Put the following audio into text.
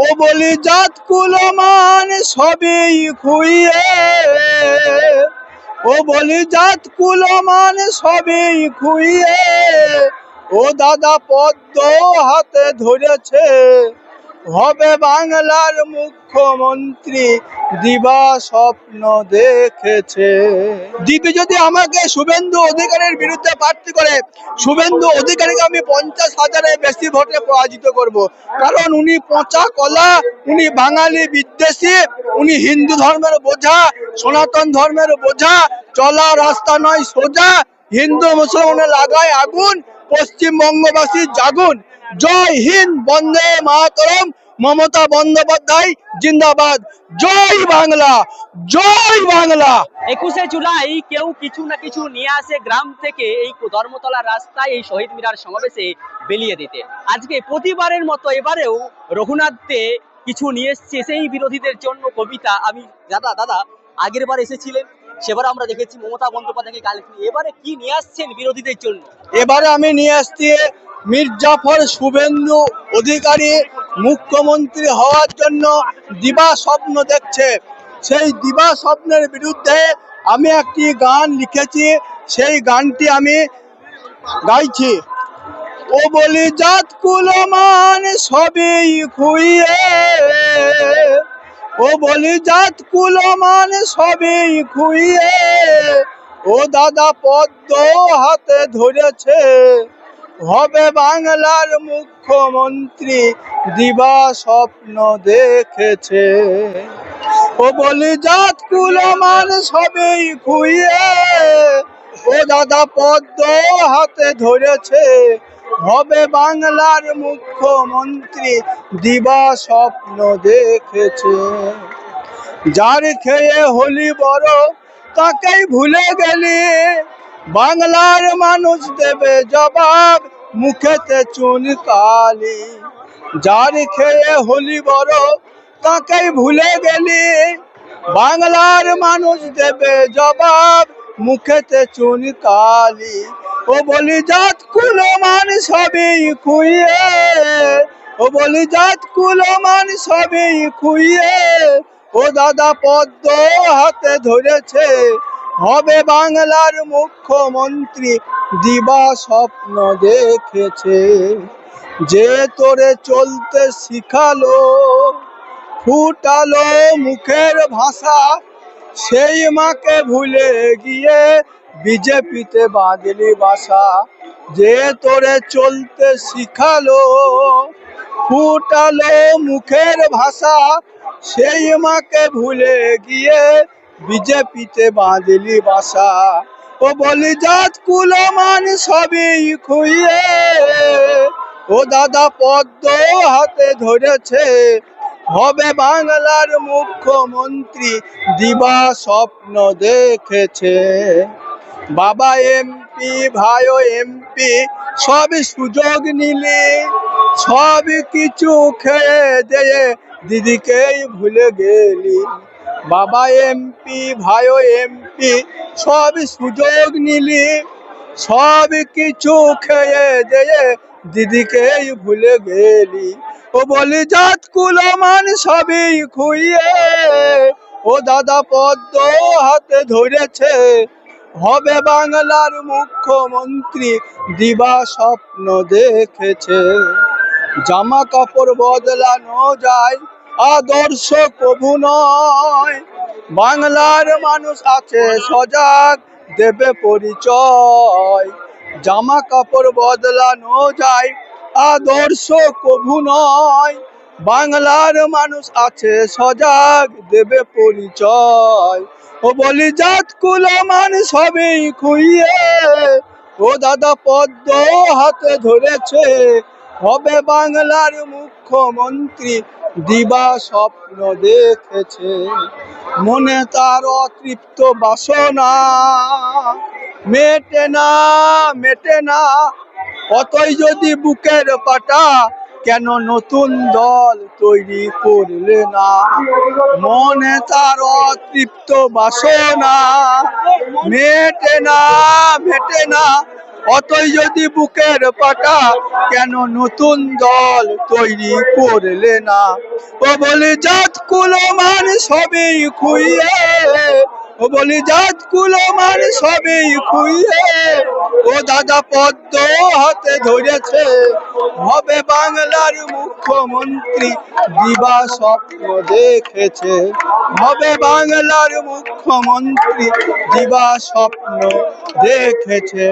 ও বলি, জাত কুলমান সবই খুইয়ে। ও বলি, জাত কুলমান সবই খুইয়ে। ও দাদা পদ্ম হাতে ধরেছে। হবে বাংলার মুখ্যমন্ত্রী, দিবা স্বপ্ন দেখেছে। দিদি যদি আমাকে শুভেন্দু অধিকারের বিরুদ্ধে প্রার্থী করে, শুভেন্দু অধিকারীকে আমি পঞ্চাশ হাজারের বেশি ভোটে পরাজিত করব। কারণ উনি পচা কলা, উনি বাঙালি বিদ্বেষী, উনি হিন্দু ধর্মের বোঝা, সনাতন ধর্মের বোঝা, চলা রাস্তা নয় সোজা, হিন্দু মুসলমানের লাগায় আগুন পশ্চিমবঙ্গবাসী জাগুন। জয় হিন্দ, বন্দে মাতরম, মমতা বন্দ্যোপাধ্যায়, জিন্দাবাদ। জয় বাংলা জয় বাংলা। একুশে জুলাই কেউ কিছু না কিছু নিয়ে আসে গ্রাম থেকে এই ধর্মতলা রাস্তায় এই শহীদ মিনার সমাবেশে বেলিয়ে দিতে। আজকে প্রতিবারের মতো এবারেও রঘুনাথে কিছু নিয়ে এসছে সেই বিরোধীদের জন্য কবিতা। আমি, দাদা দাদা, আগের বার এসেছিলেন। সেবার আমরা দেখেছি মমতা বন্দ্যোপাধ্যায়কে গালি এবারে কি নিয়ে আসছেন বিরোধীদের জন্য? এবারে আমি নিয়ে আসছি মির্জাফর শুভেন্দু অধিকারী মুখ্যমন্ত্রী হওয়ার জন্য দিবা স্বপ্ন দেখছে। সেই দিবা স্বপ্নের বিরুদ্ধে আমি একটি গান লিখেছি, সেই গানটি আমি গাইছি। ও বলি জাত কুলমান সবই খুইয়ে ও বলি, জাত কুলমান সবই খুইয়ে। ও দাদা পদ্ম হাতে ধরেছে। হবে বাংলার মুখ্যমন্ত্রী, দিবা স্বপ্ন দেখেছে। ও বলি, জাত কুলমান সবই খুইয়ে। ও দাদা পদ্ম হাতে ধরেছে। হবে বাংলার মুখ্যমন্ত্রী, দিবা স্বপ্ন দেখেছে। যার খেয়ে হলি বড়, তাকেই ভুলে গেলি। বাংলার মানুষ দেবে জবাব, মুখেতে চুন কালি। যার খেয়ে হলি বড়, তাকেই ভুলে গেলি। বাংলার মানুষ দেবে জবাব মুখেতে চুন কালি। ও বলি, জাত কুলমান সবই খুইয়ে। ও বলি, জাত কুলমান সবই খুইয়ে। ও দাদা পদ্ম হাতে ধরেছে। হবে বাংলার মুখ্যমন্ত্রী, দিবা স্বপ্ন দেখেছে। যে তোরে চলতে শিখালো, ফুটালো মুখের ভাষা সেই মাকে ভুলে গিয়ে বিজেপিতে বাঁধলি বাসা। যে তোরে চলতে শিখালো, ফুটালো মুখের ভাষা। সেই মাকে ভুলে গিয়ে বিজেপিতে বাঁধলি বাসা। ও বলি, জাত কুলমান সবই খুইয়ে। ও দাদা পদ্ম হাতে ধরেছে হবে বাংলার মুখ্যমন্ত্রী দিবা স্বপ্ন দেখেছে। বাবা এমপি, ভাইও এমপি সব সুযোগ নিলি সব কিছু খেয়ে দিয়ে দিদিকেই ভুলে গেলি। বাবা এমপি, ভাইও এমপি সব সুযোগ নিলি সব কিছু খেয়ে দিয়ে দিদিকেই ভুলে গেলি। ও বলি, জাত কুলমান সবই খুইয়ে। ও দাদা পদ্ম হাতে ধরেছে। হবে বাংলার মুখ্যমন্ত্রী, দিবা স্বপ্ন দেখেছে। জামা কাপড় বদলানো যায়, আদর্শ কবু নয়। বাংলার মানুষ আছে সজাগ, দেবে পরিচয়। জামা কাপড় বদলানো যায়, আদর্শ কবু নয়। বাংলার মানুষ আছে, সজাগ দেবে পরিচয়। ও বলি, জাত কুলমান সবই খুইয়ে। ও দাদা পদ্ম হাতে ধরেছে। হবে বাংলার মুখ্যমন্ত্রী, দিবা স্বপ্ন দেখেছে। মনে তার অতৃপ্ত বাসনা। মেটে না মেটে না। অতই যদি বুকের পাটা, কেন নতুন দল তৈরি করলে না? মনে তার অতৃপ্ত বাসনা। মেটে না মেটে না। অতই যদি বুকের পাটা, কেন নতুন দল তৈরি করলে না? ও বলি জাত কুলমান সবই খুইয়ে ও বলি, জাত কুলমান সবই খুইয়ে ও দাদা পদ্ম হাতে ধরেছে, হবে বাংলার মুখ্যমন্ত্রী। দিবা স্বপ্ন দেখেছে, হবে বাংলার মুখ্যমন্ত্রী। দিবা স্বপ্ন দেখেছে।